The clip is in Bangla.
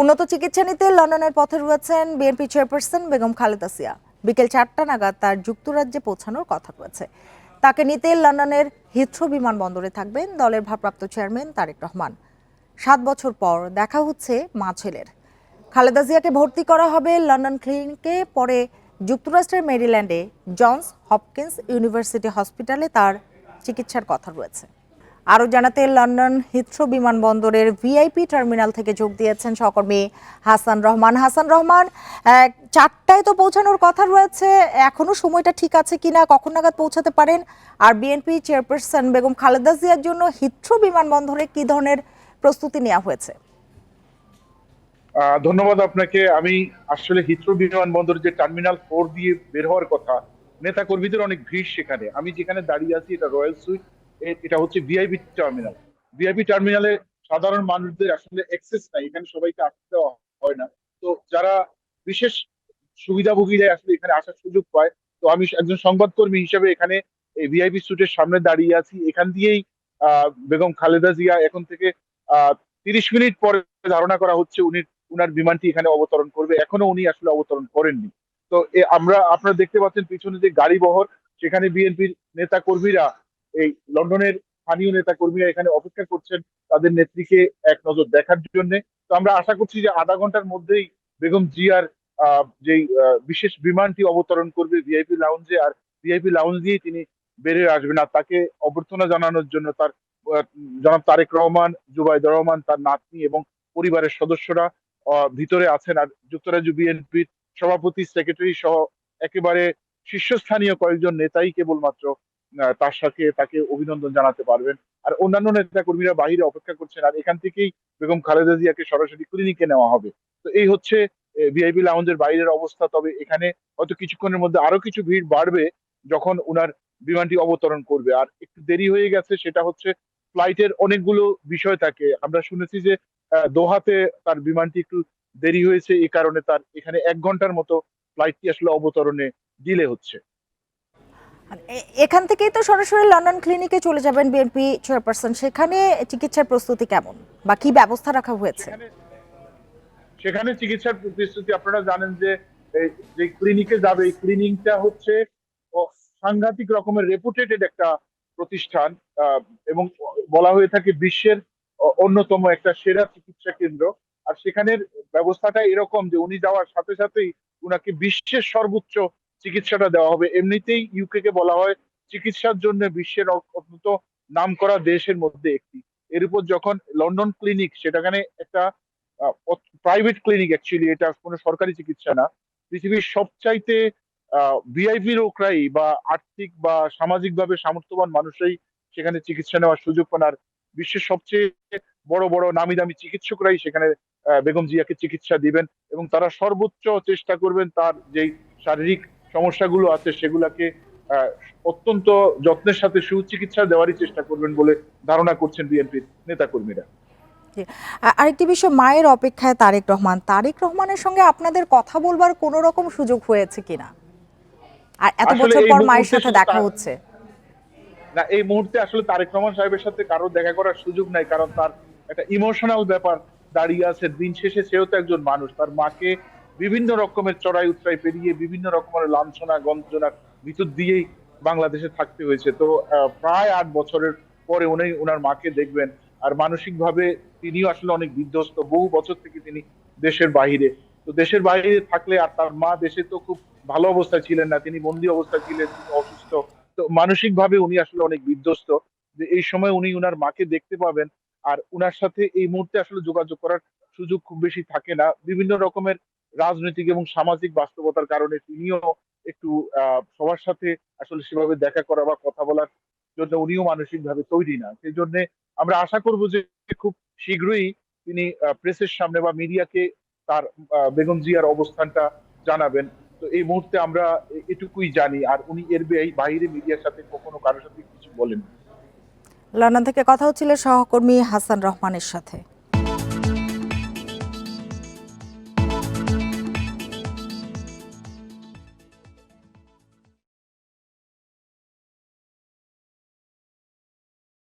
উন্নত চিকিৎসা নিতে লন্ডনের পথে রয়েছেন বিএনপি চেয়ারপারসন বেগম খালেদা জিয়া। বিকেল চারটা নাগাদ তার যুক্তরাজ্যে পৌঁছানোর কথা রয়েছে। তাকে নিতে লন্ডনের হিথ্রো বিমানবন্দরে থাকবেন দলের ভারপ্রাপ্ত চেয়ারম্যান তারেক রহমান। সাত বছর পর দেখা হচ্ছে মা ছেলের। খালেদা জিয়াকে ভর্তি করা হবে লন্ডন ক্লিনিকে, পরে যুক্তরাষ্ট্রের মেরিল্যান্ডে জনস হপকিন্স ইউনিভার্সিটি হসপিটালে তার চিকিৎসার কথা রয়েছে। আরও জানাতে লন্ডন হিথ্রো বিমানবন্দরের ভিআইপি টার্মিনাল থেকে যোগ দিয়েছেন সহকর্মী হাসান রহমান। হাসান রহমান চারটায় তো পৌঁছানোর কথা রয়েছে, এখনও সময়টা ঠিক আছে কিনা, কখন নাগাদ পৌঁছাতে পারেন? আর বিএনপি চেয়ারপারসন বেগম খালেদা জিয়ার জন্য হিথ্রো বিমানবন্দরে কি ধরনের প্রস্তুতি নেওয়া হয়েছে? ধন্যবাদ আপনাকে। আমি আসলে হিথ্রো বিমানবন্দর যে টার্মিনাল ফোর দিয়ে বের হওয়ার কথা নেতা কর্মীদের অনেক ভিড় সেখানে। আমি যেখানে দাঁড়িয়ে আছি, এটা রয়্যাল সুইট। এটা হচ্ছে ভিআইপি টার্মিনাল ভিআইপি টার্মিনালে সাধারণ মানুষদের আসলে অ্যাক্সেস নাই, এখানে সবাইকে আসতে দেওয়া হয় না। তো যারা বিশেষ সুবিধাভোগীরা আসলে এখানে আসার সুযোগ পায়, তো আমি একজন সংবাদকর্মী হিসেবে এখানে এই ভিআইপি সুটের সামনে দাঁড়িয়ে আছি। এখান দিয়েই বেগম খালেদা জিয়া এখন থেকে তিরিশ মিনিট পরে ধারণা করা হচ্ছে উনি, উনার বিমানটি এখানে অবতরণ করবে। এখনও উনি আসলে অবতরণ করেননি। তো আমরা, আপনারা দেখতে পাচ্ছেন পিছনে যে গাড়ি বহর, সেখানে বিএনপির নেতা কর্মীরা এই লন্ডনের স্থানীয় নেতা কর্মীরা এখানে অপেক্ষা করছেন তাদের নেত্রীকে এক নজর দেখার জন্য। তো আমরা আশা করছি যে আধা ঘণ্টার মধ্যেই বেগম জিয়ার আহ, বিশেষ বিমানটি অবতরণ করবে ভিআইপি লাউঞ্জে আর ভিআইপি লাউঞ্জ দিয়ে তিনি বেরিয়ে আসবেন। আর তাকে অভ্যর্থনা জানানোর জন্য তার জনাব তারেক রহমান জুবাইদ রহমান তার নাতনি এবং পরিবারের সদস্যরা ভিতরে আছেন। আর যুক্তরাজ্য বিএনপির সভাপতি সেক্রেটারি সহ একেবারে শীর্ষস্থানীয় কয়েকজন নেতাই কেবলমাত্র তার সাথে তাকে অভিনন্দন জানাতে পারবেন। আর অন্যান্য নেতা কর্মীরা বাহিরে অপেক্ষা করছেন, আর এখান থেকেই বেগম খালেদা জিয়াকে সরাসরি ক্লিনিকে নেওয়া হবে। তো এই হচ্ছে ভিআইপি লাউঞ্জের বাইরের অবস্থা। তবে এখানে হয়তো কিছুক্ষণের মধ্যে আরও কিছু ভিড় বাড়বে যখন উনার বিমানটি অবতরণ করবে। আর একটু দেরি হয়ে গেছে, সেটা হচ্ছে ফ্লাইটের অনেকগুলো বিষয় থাকে। আমরা শুনেছি যে দোহাতে তার বিমানটি একটু দেরি হয়েছে এই কারণে তার এখানে এক ঘণ্টার মতো ফ্লাইটটি আসলে অবতরণে ডিলে হচ্ছে। এ- এখান থেকেই তো সরাসরি লন্ডন ক্লিনিকে চলে যাবেন বিএনপি চেয়ারপারসন সেখানে চিকিৎসার প্রস্তুতি কেমন? বা কি ব্যবস্থা রাখা হয়েছে? সেখানে চিকিৎসার প্রতিশ্রুতি, আপনারা জানেন যে যে ক্লিনিকে যাবে, এই ক্লিনিকটা হচ্ছে সাংঘাতিক রকমের রেপুটেটেড একটা প্রতিষ্ঠান এবং বলা হয়ে থাকে বিশ্বের অন্যতম একটা সেরা চিকিৎসা কেন্দ্র। আর সেখানের ব্যবস্থাটা এরকম যে, উনি যাওয়ার সাথে সাথেই উনাকে বিশ্বের সর্বোচ্চ চিকিৎসাটা দেওয়া হবে। এমনিতেই ইউকে কে বলা হয় চিকিৎসার জন্য বিশ্বের অত্যন্ত নামকরা দেশের মধ্যে একটি। এর উপর যখন লন্ডন ক্লিনিক, সেটাখানে একটা প্রাইভেট ক্লিনিক অ্যাকচুয়ালি এটা কোনো সরকারি চিকিৎসা না। পৃথিবীর সবচাইতে ভিআইপি লোকরাই বা আর্থিক বা সামাজিকভাবে সামর্থ্যবান মানুষরাই সেখানে চিকিৎসা নেওয়ার সুযোগ পান। আর বিশ্বের সবচেয়ে বড় বড়, নামি দামি চিকিৎসকরাই সেখানে বেগম জিয়াকে চিকিৎসা দিবেন এবং তারা সর্বোচ্চ চেষ্টা করবেন তার যেই শারীরিক সমস্যাগুলো আছে সেগুলাকে অত্যন্ত যত্নের সাথে সুচিকিৎসা দেওয়ারই চেষ্টা করবেন বলে ধারণা করছেন বিএনপির নেতাকর্মীরা। আরেকটি বিষয় মায়ের অপেক্ষায় তারেক রহমান। তারেক রহমানের সঙ্গে আপনাদের কথা বলবার কোনো রকম সুযোগ হয়েছে কিনা? আর এত বছর পর মায়ের সাথে দেখা হচ্ছে। না এই মুহূর্তে আসলে তারেক রহমান সাহেবের সাথে কারও দেখা করার সুযোগ নাই কারণ তার একটা ইমোশনাল ব্যাপার দাঁড়িয়ে আছে। দিন শেষে সেও তো একজন মানুষ। তার মাকে বিভিন্ন রকমের চড়াই উৎরাই পেরিয়ে বিভিন্ন রকমের লাঞ্ছনা গঞ্জনার ভিতর দিয়েই বাংলাদেশে থাকতে হয়েছে। তো প্রায় আট বছরের পরে উনি ওনার মাকে দেখবেন। আর মানসিক ভাবে তিনিও আসলে অনেক বিধ্বস্ত। বহু বছর থেকে তিনি দেশের বাইরে তো দেশের বাইরে থাকলে আর তার মা দেশে তো খুব ভালো অবস্থায় ছিলেন না, তিনি বন্দি অবস্থায় ছিলেন অসুস্থ। তো মানসিক ভাবে উনি আসলে অনেক বিধ্বস্ত। যে এই সময় উনি উনার মাকে দেখতে পাবেন। আর উনার সাথে এই মুহূর্তে আসলে যোগাযোগ করার সুযোগ খুব বেশি থাকে না। বিভিন্ন রকমের রাজনৈতিক এবং সামাজিক বাস্তবতার কারণে তিনিও একটু সবার সাথে আসলে সেভাবে দেখা করা বা কথা বলার জন্য উনিও মানসিক ভাবে তৈরি না। সেই জন্য আমরা আশা করব যে খুব শীঘ্রই তিনি প্রেসের সামনে বা মিডিয়াকে তার বেগম জিয়ার অবস্থানটা জানাবেন। তো এই মুহূর্তে আমরা এটুকুই জানি, আর উনি এর বাইরে মিডিয়ার সাথে কখনো কারোর সাথে কিছু বলেন লন্ডন থেকে কথা হচ্ছিল সহকর্মী হাসান রহমানের সাথে।